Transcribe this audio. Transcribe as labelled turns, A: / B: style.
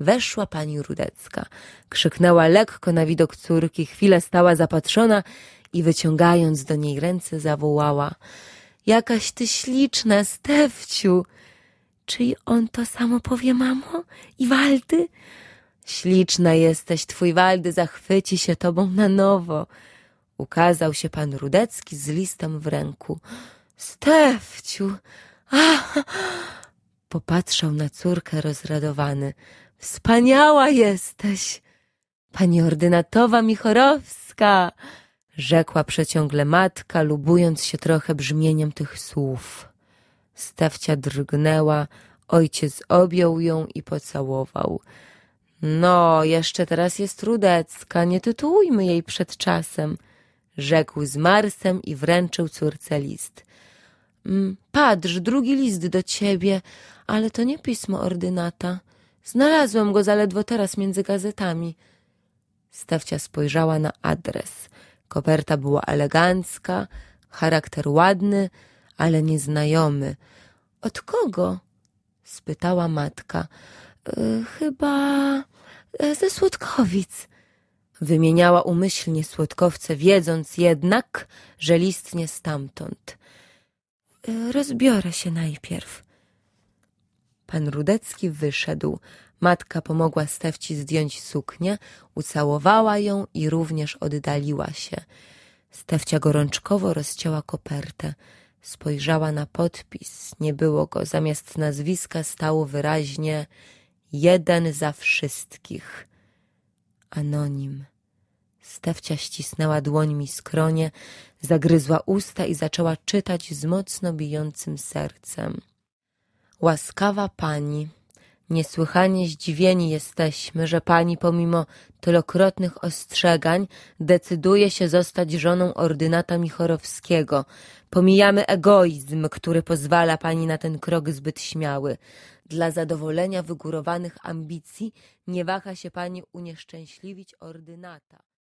A: Weszła pani Rudecka. Krzyknęła lekko na widok córki, chwilę stała zapatrzona i wyciągając do niej ręce zawołała. Jakaś ty śliczna, Stefciu. Czy on to samo powie, mamo? I Waldy? Śliczna jesteś, twój Waldy zachwyci się tobą na nowo. Ukazał się pan Rudecki z listem w ręku. Stefciu! Ach! Popatrzał na córkę rozradowany. Wspaniała jesteś! Pani ordynatowa Michorowska! Rzekła przeciągle matka, lubując się trochę brzmieniem tych słów. Stefcia drgnęła, ojciec objął ją i pocałował. No, jeszcze teraz jest Rudecka, nie tytułujmy jej przed czasem, rzekł z Marsem i wręczył córce list. "Mm, Patrz, drugi list do ciebie, ale to nie pismo ordynata. Znalazłem go zaledwo teraz między gazetami. Stefcia spojrzała na adres. Koperta była elegancka, charakter ładny, ale nieznajomy. Od kogo? spytała matka. "Y, chyba e, ze Słodkowic. Wymieniała umyślnie słodkowce, wiedząc jednak, że list nie stamtąd. "Y, Rozbiorę się najpierw. Pan Rudecki wyszedł. Matka pomogła Stefci zdjąć suknię, ucałowała ją i również oddaliła się. Stefcia gorączkowo rozcięła kopertę. Spojrzała na podpis. Nie było go. Zamiast nazwiska stało wyraźnie jeden za wszystkich. Anonim. Stefcia ścisnęła dłońmi skronie, zagryzła usta i zaczęła czytać z mocno bijącym sercem. Łaskawa pani, niesłychanie zdziwieni jesteśmy, że pani pomimo tylokrotnych ostrzegań decyduje się zostać żoną ordynata Michorowskiego. Pomijamy egoizm, który pozwala pani na ten krok zbyt śmiały. Dla zadowolenia wygórowanych ambicji nie waha się pani unieszczęśliwić ordynata.